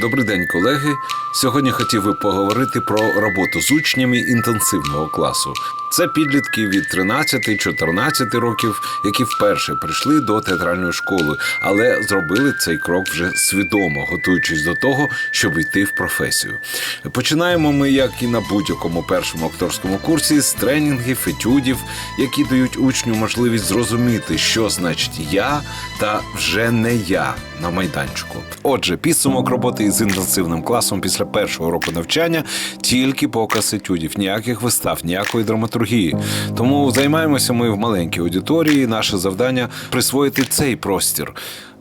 Добрий день, колеги. Сьогодні хотів би поговорити про роботу з учнями інтенсивного класу. Це підлітки від 13-14 років, які вперше прийшли до театральної школи, але зробили цей крок вже свідомо, готуючись до того, щоб йти в професію. Починаємо ми, як і на будь-якому першому акторському курсі, з тренінгів, етюдів, які дають учню можливість зрозуміти, що значить я та вже не я на майданчику. Отже, підсумок роботи із інтенсивним класом після першого року навчання тільки показ етюдів, ніяких вистав, ніякої драматургії. Тому займаємося ми в маленькій аудиторії. Наше завдання присвоїти цей простір.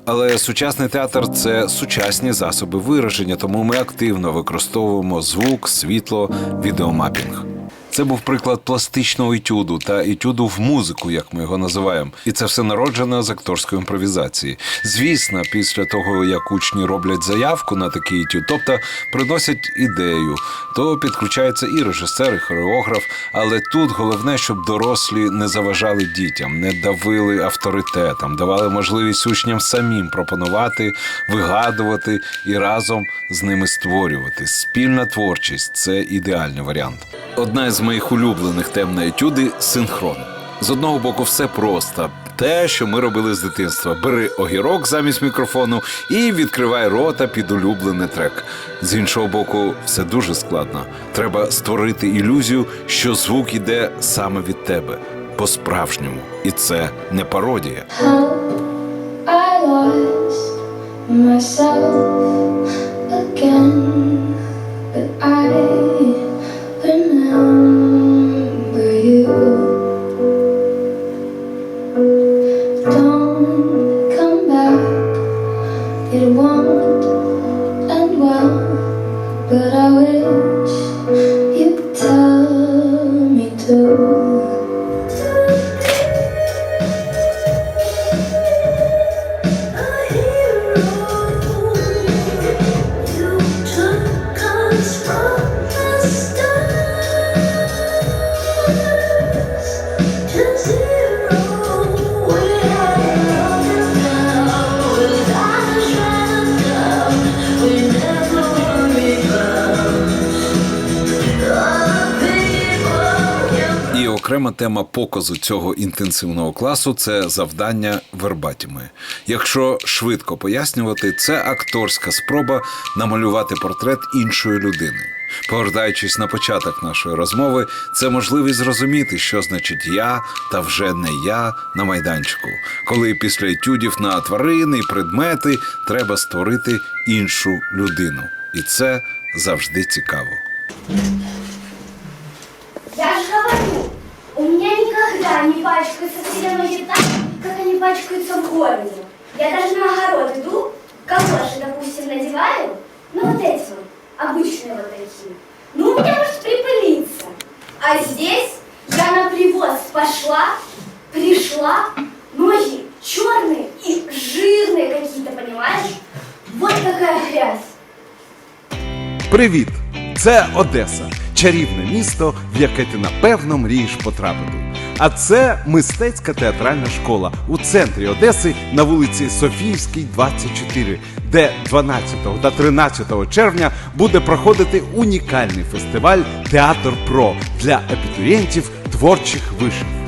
Але сучасний театр це сучасні засоби вираження, тому ми активно використовуємо звук, світло, відеомапінг. Це був приклад пластичного етюду та етюду в музику, як ми його називаємо. І це все народжено з акторської імпровізації. Звісно, після того, як учні роблять заявку на такий етюд, тобто приносять ідею, то підключається і режисер, і хореограф. Але тут головне, щоб дорослі не заважали дітям, не давили авторитетом, давали можливість учням самим пропонувати, вигадувати і разом з ними створювати. Спільна творчість це ідеальний варіант. Одна із моїх улюблених тем на етюди синхрон. З одного боку, все просто. Те, що ми робили з дитинства. Бери огірок замість мікрофону і відкривай рота під улюблений трек. З іншого боку, все дуже складно. Треба створити ілюзію, що звук іде саме від тебе, по-справжньому. І це не пародія. I lost myself but I wish окрема тема показу цього інтенсивного класу це завдання вербатіми. Якщо швидко пояснювати, це акторська спроба намалювати портрет іншої людини. Повертаючись на початок нашої розмови, це можливість зрозуміти, що значить я та вже не я на майданчику, коли після етюдів на тварини і предмети треба створити іншу людину. І це завжди цікаво. Я же говорю, у меня никогда не пачкаются все ноги так, как они пачкаются в городе. Я даже на огород иду, калоши, допустим, надеваю, ну вот эти вот, обычные вот такие. Ну, у меня может припылиться. А здесь я на привоз пошла, пришла, ноги черные и жирные какие-то, понимаешь? Вот какая грязь. Привіт! Це Одеса, чарівне місто, в яке ти напевно мрієш потрапити. А це мистецька театральна школа у центрі Одеси на вулиці Софіївській, 24, де 12 та 13 червня буде проходити унікальний фестиваль Театр Про для абітурієнтів творчих вишів.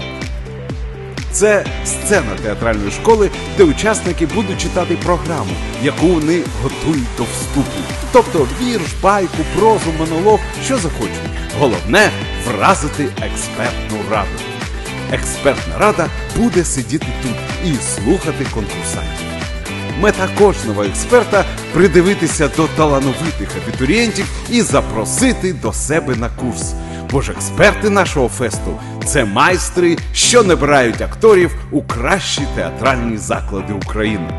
Це сцена театральної школи, де учасники будуть читати програму, яку вони готують до вступу. Тобто вірш, байку, прозу, монолог, що захочуть. Головне вразити експертну раду. Експертна рада буде сидіти тут і слухати конкурсантів. Мета кожного експерта придивитися до талановитих абітурієнтів і запросити до себе на курс. Бо ж експерти нашого фесту це майстри, що набирають акторів у кращі театральні заклади України.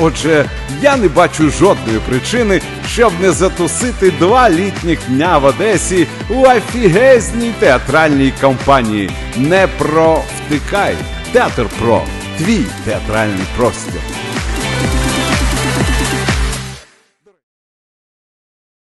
Отже, я не бачу жодної причини, щоб не затусити два літніх дня в Одесі у офігезній театральній компанії. Не провтикай! Театр Про твій театральний простір.